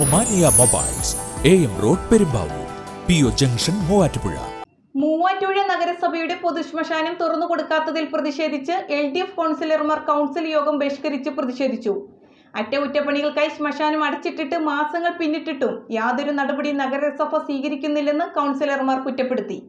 Omania mobiles A M road Perumbavoor P O junction Muvattupuzha. Muvattupuzha നഗരസഭയുടെ പൊതുശ്മശാനം തുറന്നു കൊടുക്കാത്തതിൽ പ്രതിഷേധിച്ച് എൽ ഡി എഫ് കൗൺസിലർമാർ കൗൺസിൽ യോഗം ബഹിഷ്കരിച്ച് പ്രതിഷേധിച്ചു. അറ്റകുറ്റപ്പണികൾക്കായി ശ്മശാനം അടച്ചിട്ടിട്ട് മാസങ്ങൾ പിന്നിട്ടിട്ടും യാതൊരു നടപടി നഗരസഭ സ്വീകരിക്കുന്നില്ലെന്ന് കൗൺസിലർമാർ കുറ്റപ്പെടുത്തി.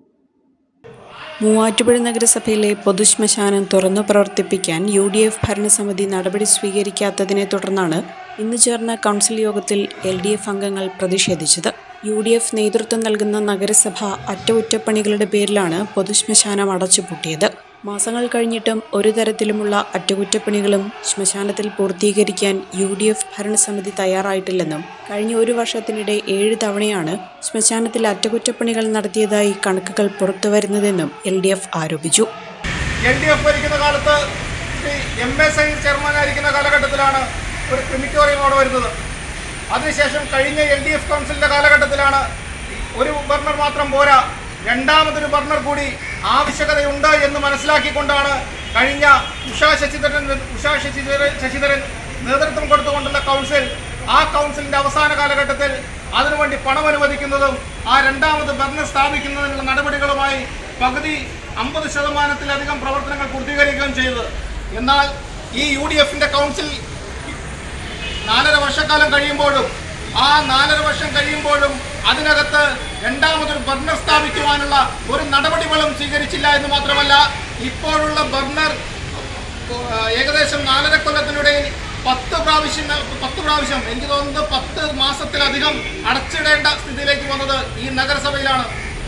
മൂവാറ്റുപുഴ നഗരസഭയിലെ പൊതുശ്മശാനം തുറന്നു പ്രവർത്തിപ്പിക്കാൻ യു ഡി എഫ് ഭരണസമിതി നടപടി സ്വീകരിക്കാത്തതിനെ തുടർന്നാണ് ഇന്ന് ചേർന്ന കൗൺസിൽ യോഗത്തിൽ എൽ ഡി എഫ് അംഗങ്ങൾ പ്രതിഷേധിച്ചത്. യു ഡി എഫ് നേതൃത്വം നൽകുന്ന നഗരസഭ അറ്റകുറ്റപ്പണികളുടെ പേരിലാണ് പൊതുശ്മശാനം അടച്ചുപൂട്ടിയത്. മാസങ്ങൾ കഴിഞ്ഞിട്ടും ഒരു തരത്തിലുമുള്ള അറ്റകുറ്റപ്പണികളും ശ്മശാനത്തിൽ പൂർത്തീകരിക്കാൻ യു ഡി എഫ് ഭരണസമിതി തയ്യാറായിട്ടില്ലെന്നും കഴിഞ്ഞ ഒരു വർഷത്തിനിടെ ഏഴ് തവണയാണ് ശ്മശാനത്തിൽ അറ്റകുറ്റപ്പണികൾ നടത്തിയതായി കണക്കുകൾ പുറത്തുവരുന്നതെന്നും എൽ ഡി എഫ് ആരോപിച്ചു. എൽ ഡി എഫ് ഭരിക്കുന്ന കാലത്ത് എം എ സൈൻ ചെയർമാനായിരിക്കുന്ന കാലഘട്ടത്തിലാണ് ഒരു ക്രിമിറ്റോറിയം അവിടെ വരുന്നത്. അതിനുശേഷം കഴിഞ്ഞ എൽ ഡി എഫ് കൗൺസിലിന്റെ കാലഘട്ടത്തിലാണ് ഒരു ബർണർ മാത്രം പോരാ. രണ്ടാമതൊരു ബർണർ കൂടി ആവശ്യകതയുണ്ട് എന്ന് മനസ്സിലാക്കിക്കൊണ്ടാണ് കഴിഞ്ഞ ഉഷാ ശശിധരൻ ഉഷാ ശശിധരൻ ശശിധരൻ നേതൃത്വം കൊടുത്തുകൊണ്ടുള്ള കൗൺസിൽ ആ കൗൺസിലിന്റെ അവസാന കാലഘട്ടത്തിൽ അതിനുവേണ്ടി പണം അനുവദിക്കുന്നതും ആ രണ്ടാമത് ബർണർ സ്ഥാപിക്കുന്നതിനുള്ള നടപടികളുമായി പകുതി അമ്പത് ശതമാനത്തിലധികം പ്രവർത്തനങ്ങൾ പൂർത്തീകരിക്കുകയും ചെയ്തത്. എന്നാൽ ഈ യു ഡി എഫിന്റെ കൗൺസിൽ നാലര വർഷക്കാലം കഴിയുമ്പോഴും ആ നാലര വർഷം കഴിയുമ്പോഴും അതിനകത്ത് രണ്ടാമതൊരു ബർണർ സ്ഥാപിക്കുവാനുള്ള ഒരു നടപടികളും സ്വീകരിച്ചില്ല എന്ന് മാത്രമല്ല ഇപ്പോഴുള്ള ബർണർ ഏകദേശം നാലര കൊല്ലത്തിനിടയിൽ പത്ത് പ്രാവശ്യം പത്ത് പ്രാവശ്യം എനിക്ക് തോന്നുന്നത് പത്ത് മാസത്തിലധികം അടച്ചിടേണ്ട സ്ഥിതിയിലേക്ക് വന്നത് ഈ നഗരസഭയിലാണ്.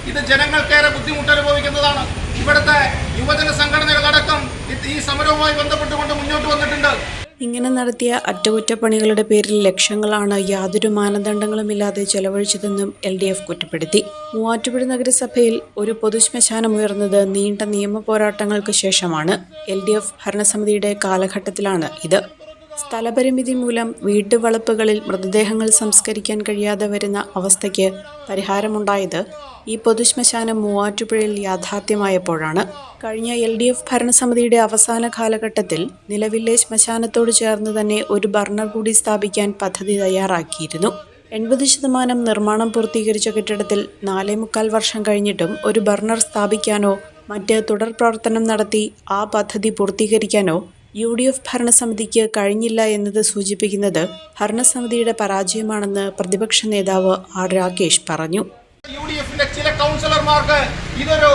ഇത് ജനങ്ങൾക്കേറെ ബുദ്ധിമുട്ട് അനുഭവിക്കുന്നതാണ്. ഇവിടുത്തെ യുവജന സംഘടനകളടക്കം ഈ സമരവുമായി ബന്ധപ്പെട്ടുകൊണ്ട് മുന്നോട്ട് വന്നിട്ടുണ്ട്. ഇങ്ങനെ നടത്തിയ അറ്റകുറ്റപ്പണികളുടെ പേരിൽ ലക്ഷങ്ങളാണ് യാതൊരു മാനദണ്ഡങ്ങളുമില്ലാതെ ചെലവഴിച്ചതെന്നും എൽ ഡി എഫ് കുറ്റപ്പെടുത്തി. മൂവാറ്റുപുഴ നഗരസഭയിൽ ഒരു പൊതുശ്മശാനം ഉയർന്നത് നീണ്ട നിയമ പോരാട്ടങ്ങൾക്ക് ശേഷമാണ്. എൽ ഡി എഫ് ഭരണസമിതിയുടെ കാലഘട്ടത്തിലാണ് ഇത്. സ്ഥലപരിമിതി മൂലം വീട്ടുവളപ്പുകളിൽ മൃതദേഹങ്ങൾ സംസ്കരിക്കാൻ കഴിയാതെ വരുന്ന അവസ്ഥയ്ക്ക് പരിഹാരമുണ്ടായത് ഈ പൊതുശ്മശാനം മൂവാറ്റുപുഴയിൽ യാഥാർത്ഥ്യമായപ്പോഴാണ്. കഴിഞ്ഞ എൽ ഡി എഫ് ഭരണസമിതിയുടെ അവസാന കാലഘട്ടത്തിൽ നിലവിലെ ശ്മശാനത്തോട് ചേർന്ന് തന്നെ ഒരു ബർണർ കൂടി സ്ഥാപിക്കാൻ പദ്ധതി തയ്യാറാക്കിയിരുന്നു. എൺപത് ശതമാനം നിർമ്മാണം പൂർത്തീകരിച്ച കെട്ടിടത്തിൽ നാലേ മുക്കാൽ വർഷം കഴിഞ്ഞിട്ടും ഒരു ബർണർ സ്ഥാപിക്കാനോ മറ്റ് തുടർ പ്രവർത്തനം നടത്തി ആ പദ്ധതി പൂർത്തീകരിക്കാനോ യു ഡി എഫ് ഭരണസമിതിക്ക് കഴിഞ്ഞില്ല എന്നത് സൂചിപ്പിക്കുന്നത് ഭരണസമിതിയുടെ പരാജയമാണെന്ന് പ്രതിപക്ഷ നേതാവ് ആർ രാകേഷ് പറഞ്ഞു. യു ഡി എഫിന്റെ ചില കൗൺസിലർമാർക്ക് ഇതൊരു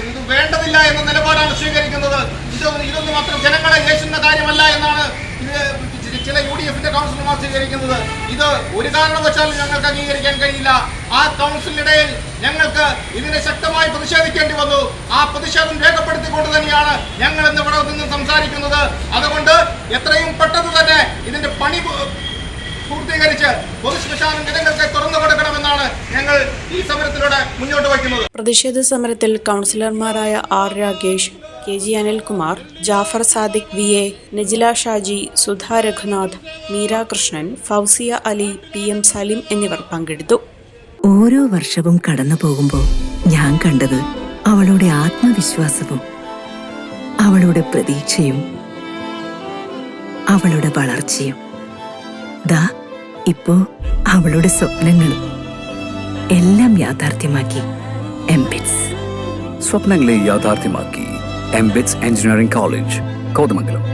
ഇത് വേണ്ടതില്ല എന്ന നിലപാടാണ് സ്വീകരിക്കുന്നത്. ഇത് ഇതൊന്നും മാത്രം ജനങ്ങളെ യേശുന്ന കാര്യമല്ല എന്നാണ് ഇത് ചി- ചില യു ഡി എഫിന്റെ സ്വീകരിക്കുന്നത് ഇത് ഒരു കാരണവശാലും ഞങ്ങൾക്ക് അംഗീകരിക്കാൻ കഴിയില്ല. ആ കൗൺസിലിനിടയിൽ ഞങ്ങൾക്ക് ഇതിനെ ശക്തമായി പ്രതിഷേധിക്കേണ്ടി വന്നു. ആ പ്രതിഷേധം രേഖപ്പെടുത്തിക്കൊണ്ട് തന്നെയാണ് ഞങ്ങൾ ഇന്ന് ഇവിടെ നിന്ന് സംസാരിക്കുന്നത്. അതുകൊണ്ട് എത്രയും പെട്ടെന്ന് തന്നെ ഇതിന്റെ പണി പൂർത്തീകരിച്ച് പൊതുശ്മശാനം ജനങ്ങൾക്ക് തുറന്നു കൊടുക്കണമെന്നാണ് ഞങ്ങൾ ഈ സമരത്തിലൂടെ മുന്നോട്ട് വയ്ക്കുന്നത്. പ്രതിഷേധ സമരത്തിൽ കൗൺസിലർമാരായ R Rakesh K G Anilkumar Jafar Sadiq V A Najila Shaji Sudha Raghunath Meera Krishnan Fousiya Ali P M Salim എന്നിവർ പങ്കെടുത്തു. ഓരോ വർഷവും കടന്നു പോകുമ്പോൾ ഞാൻ കണ്ടത് അവളുടെ ആത്മവിശ്വാസവും അവളുടെ പ്രതീക്ഷയും അവളുടെ വളർച്ചയും. ദാ ഇപ്പോ അവളുടെ സ്വപ്നങ്ങളും എല്ലാം യാഥാർത്ഥ്യമാക്കി എംപിറ്റ്സ് സ്വപ്നങ്ങളെ യാഥാർത്ഥ്യമാക്കി. MBITS engineering college Kothamangalam.